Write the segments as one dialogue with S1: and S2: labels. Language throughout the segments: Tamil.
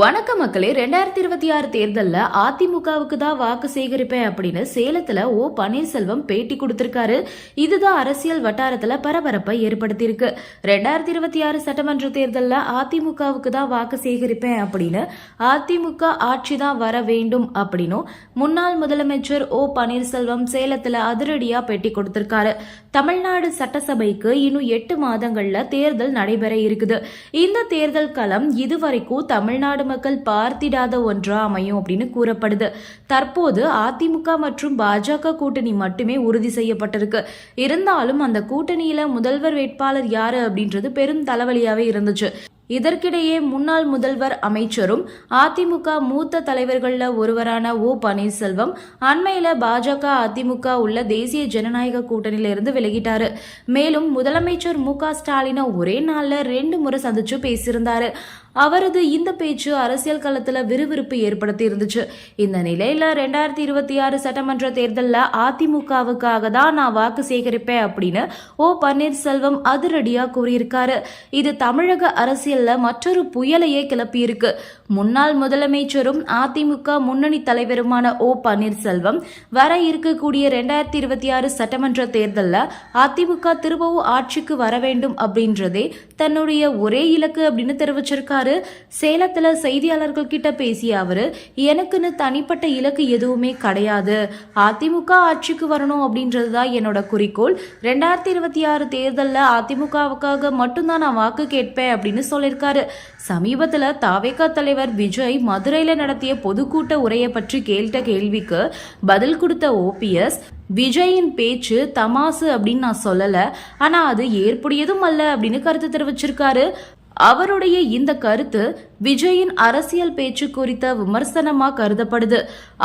S1: வணக்க மக்களே ரெண்டாயிரத்தி இருபத்தி ஆறு தேர்தலில் அதிமுகவுக்கு தான் வாக்கு சேகரிப்பேன் அப்படின்னு சேலத்துல ஓ பன்னீர்செல்வம் பேட்டி கொடுத்திருக்காரு. இதுதான் அரசியல் வட்டாரத்துல பரபரப்பை ஏற்படுத்தியிருக்கு. ரெண்டாயிரத்தி இருபத்தி ஆறு சட்டமன்ற தேர்தலில் அதிமுகவுக்கு தான் வாக்கு சேகரிப்பேன் அப்படின்னு அதிமுக ஆட்சி தான் வர வேண்டும் அப்படின்னும் முன்னாள் முதலமைச்சர் ஓ பன்னீர்செல்வம் சேலத்துல அதிரடியா பேட்டி கொடுத்திருக்காரு. தமிழ்நாடு சட்டசபைக்கு இன்னும் எட்டு மாதங்கள்ல தேர்தல் நடைபெற இருக்குது. இந்த தேர்தல் களம் இதுவரைக்கும் தமிழ்நாடு மக்கள் பார்த்திடாத ஒன்றா அமையும் அப்படின்னு கூறப்படுது. தற்போது அதிமுக மற்றும் பாஜக கூட்டணி மட்டுமே உறுதி செய்யப்பட்டிருக்கு. இருந்தாலும் அந்த கூட்டணியில முதல்வர் வேட்பாளர் யாரு அப்படின்றது பெரும் தலைவலியாவே இருந்துச்சு. இதற்கிடையே முன்னாள் முதல்வர் அமைச்சரும் அதிமுக மூத்த தலைவர்கள்ல ஒருவரான ஓ பன்னீர்செல்வம் அண்மையில பாஜக அதிமுக உள்ள தேசிய ஜனநாயக கூட்டணியில இருந்து விலகிட்டாரு. மேலும் முதலமைச்சர் மு க ஸ்டாலினை ஒரே நாள்ல ரெண்டு முறை சந்திச்சு பேசியிருந்தாரு. அவரது இந்த பேச்சு அரசியல் களத்துல விறுவிறுப்பு ஏற்படுத்தி இருந்துச்சு இந்த நிலையில ரெண்டாயிரத்தி இருபத்தி ஆறு சட்டமன்ற தேர்தலில் அதிமுகவுக்காக தான் நான் வாக்கு சேகரிப்பேன் அப்படின்னு ஓ பன்னீர்செல்வம் அதிரடியாக கூறியிருக்காரு. இது தமிழக அரசியல் அரசியல்ல மற்றொரு புயலையே கிளப்பியிருக்கு. முன்னாள் முதலமைச்சரும் அதிமுக முன்னணி தலைவருமான ஓ பன்னீர்செல்வம் வர இருக்கக்கூடிய ரெண்டாயிரத்தி இருபத்தி ஆறு சட்டமன்ற தேர்தலில் அதிமுக திரும்பவும் ஆட்சிக்கு வர வேண்டும் அப்படின்றதே தன்னுடைய ஒரே இலக்கு அப்படின்னு தெரிவிச்சிருக்காரு. சேலத்துல செய்தியாளர்கள் கிட்ட பேசிய அவரு எனக்குன்னு தனிப்பட்ட இலக்கு எதுவுமே கிடையாது. அதிமுக ஆட்சிக்கு வரணும் அப்படின்றதுதான் என்னோட குறிக்கோள். ரெண்டாயிரத்தி இருபத்தி ஆறு தேர்தலில் அதிமுகவுக்காக மட்டும்தான் நான் வாக்கு கேட்பேன் அப்படின்னு சொல்லியிருக்காரு சமீபத்தில் தாவேகா தலைவர் விஜய் மதுரையில நடத்திய பொதுக்கூட்ட உரையை பற்றி கேட்ட கேள்விக்கு பதில் கொடுத்த ஓபிஎஸ் விஜயின் பேச்சு தமாசு அப்படின்னு நான் சொல்லலை. ஆனா அது ஏற்புடையதும் அல்ல அப்படின்னு கருத்து தெரிவிச்சிருக்காரு. அவருடைய இந்த கருத்து விஜயின் அரசியல் பேச்சு குறித்த விமர்சனமா கருதப்படுது.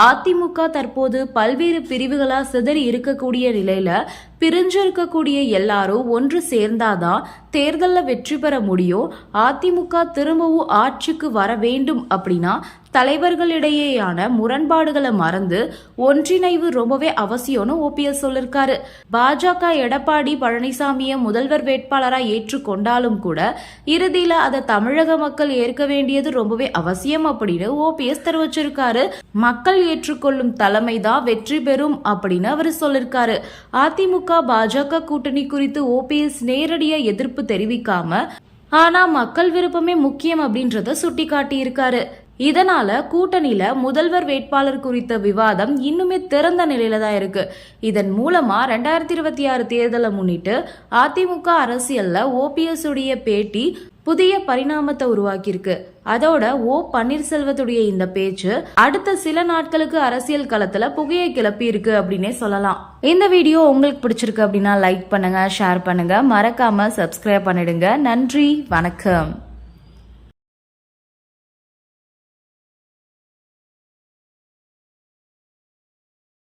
S1: அதிமுக தற்போது பல்வேறு பிரிவுகளா சிதறி இருக்கக்கூடிய நிலையில பிரிஞ்சு இருக்கக்கூடிய எல்லாரும் ஒன்று சேர்ந்தாதான் தேர்தலில் வெற்றி பெற முடியும் அதிமுக திரும்பவும் ஆட்சிக்கு வர வேண்டும் அப்படின்னா தலைவர்களிடையேயான முரண்பாடுகளை மறந்து ஒன்றிணைவு ரொம்பவே அவசியம்னு ஓபிஎஸ் சொல்லிருக்காரு. பாஜக எடப்பாடி பழனிசாமியை முதல்வர் வேட்பாளராக ஏற்றுக்கொண்டாலும் கூட இறுதியில் அதை தமிழக மக்கள் ஏற்க வேண்டியது ரொம்பவே அவசியம் அப்படின்னு ஓபிஎஸ் தெரிவிச்சிருக்காரு. மக்கள் ஏற்றுக்கொள்ளும் தலைமை தான் வெற்றி பெறும் அப்படின்னு அவர் சொல்லிருக்காரு. அதிமுக திமுக பாஜக கூட்டணி குறித்து ஓபிஎஸ் நேரடியா எதிர்ப்பு தெரிவிக்காம ஆனா மக்கள் விருப்பமே முக்கியம் அப்படின்றத சுட்டிக்காட்டி இருக்காரு இதனால கூட்டணியில முதல்வர் வேட்பாளர் குறித்த விவாதம் இன்னுமே திறந்த நிலையில தான் இருக்கு. இதன் மூலமா ரெண்டாயிரத்தி இருபத்தி ஆறு தேர்தலை முன்னிட்டு அதிமுக அரசியல்ல ஓபிஎஸ் உடைய பேட்டி புதிய பரிணாமத்தை உருவாக்கியிருக்கு. அதோட ஓ. பன்னீர்செல்வத்துடைய இந்த பேச்சு அடுத்த சில நாட்களுக்கு அரசியல் களத்துல புகையை கிளப்பி இருக்கு அப்படின்னே சொல்லலாம். இந்த வீடியோ உங்களுக்கு பிடிச்சிருக்கு அப்படின்னா லைக் பண்ணுங்க ஷேர் பண்ணுங்க. மறக்காம சப்ஸ்கிரைப் பண்ணிடுங்க. நன்றி வணக்கம்.